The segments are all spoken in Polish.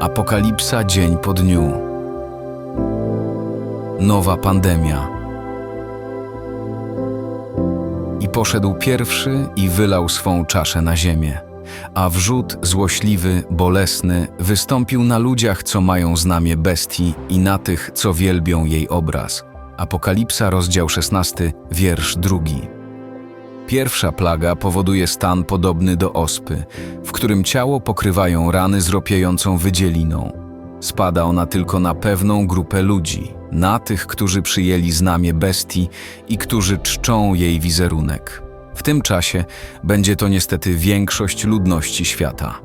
Apokalipsa dzień po dniu. Nowa pandemia. I poszedł pierwszy i wylał swą czaszę na ziemię. A wrzód złośliwy, bolesny wystąpił na ludziach, co mają znamie bestii i na tych, co wielbią jej obraz. Apokalipsa, rozdział 16, wiersz drugi. Pierwsza plaga powoduje stan podobny do ospy, w którym ciało pokrywają rany z ropiejącą wydzieliną. Spada ona tylko na pewną grupę ludzi, na tych, którzy przyjęli znamie bestii i którzy czczą jej wizerunek. W tym czasie będzie to niestety większość ludności świata.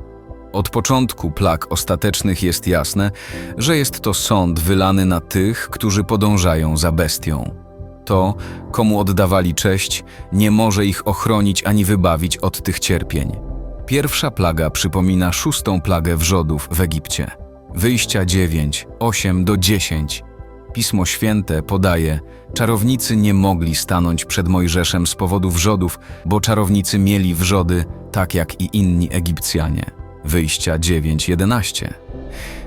Od początku plag ostatecznych jest jasne, że jest to sąd wylany na tych, którzy podążają za bestią. To, komu oddawali cześć, nie może ich ochronić ani wybawić od tych cierpień. Pierwsza plaga przypomina szóstą plagę wrzodów w Egipcie. Wyjścia 9, 8 do 10. Pismo Święte podaje, czarownicy nie mogli stanąć przed Mojżeszem z powodu wrzodów, bo czarownicy mieli wrzody, tak jak i inni Egipcjanie. Wyjścia 9, 11.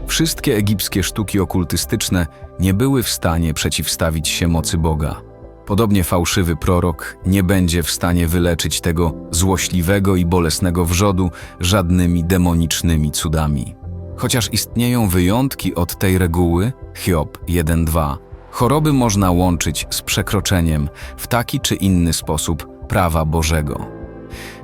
Wszystkie egipskie sztuki okultystyczne nie były w stanie przeciwstawić się mocy Boga. Podobnie fałszywy prorok nie będzie w stanie wyleczyć tego złośliwego i bolesnego wrzodu żadnymi demonicznymi cudami. Chociaż istnieją wyjątki od tej reguły, Hiob 1.2, choroby można łączyć z przekroczeniem w taki czy inny sposób prawa Bożego.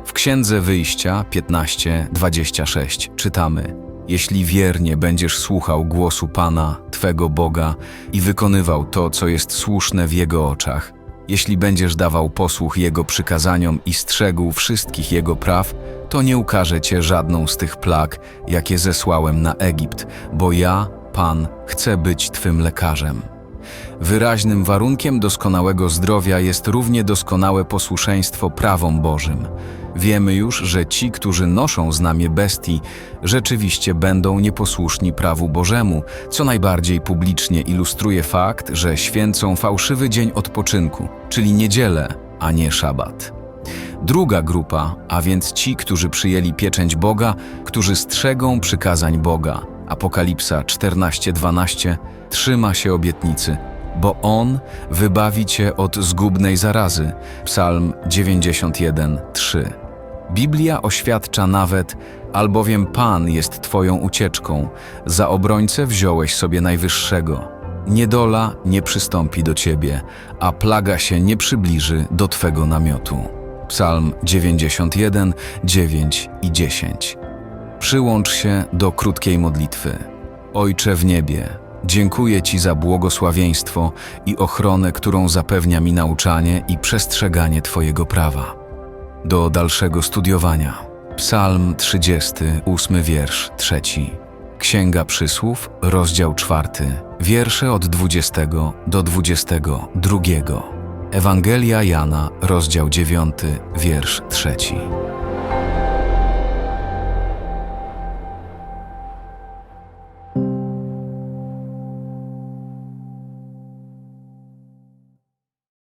W Księdze Wyjścia 15:26 czytamy: Jeśli wiernie będziesz słuchał głosu Pana, Twego Boga i wykonywał to, co jest słuszne w Jego oczach, jeśli będziesz dawał posłuch Jego przykazaniom i strzegł wszystkich Jego praw, to nie ukaże Cię żadną z tych plag, jakie zesłałem na Egipt, bo ja, Pan, chcę być Twym lekarzem. Wyraźnym warunkiem doskonałego zdrowia jest równie doskonałe posłuszeństwo prawom Bożym. Wiemy już, że ci, którzy noszą znamie bestii, rzeczywiście będą nieposłuszni prawu Bożemu, co najbardziej publicznie ilustruje fakt, że święcą fałszywy dzień odpoczynku, czyli niedzielę, a nie szabat. Druga grupa, a więc ci, którzy przyjęli pieczęć Boga, którzy strzegą przykazań Boga. Apokalipsa 14:12 trzyma się obietnicy, bo On wybawi cię od zgubnej zarazy. Psalm 91:3. Biblia oświadcza nawet, albowiem Pan jest Twoją ucieczką, za obrońcę wziąłeś sobie najwyższego. Niedola nie przystąpi do Ciebie, a plaga się nie przybliży do Twego namiotu. Psalm 91, 9 i 10. Przyłącz się do krótkiej modlitwy. Ojcze w niebie, dziękuję Ci za błogosławieństwo i ochronę, którą zapewnia mi nauczanie i przestrzeganie Twojego prawa. Do dalszego studiowania. Psalm 30, 8 wiersz, 3. Księga Przysłów, rozdział 4, wiersze od 20 do 22. Ewangelia Jana, rozdział 9, wiersz 3.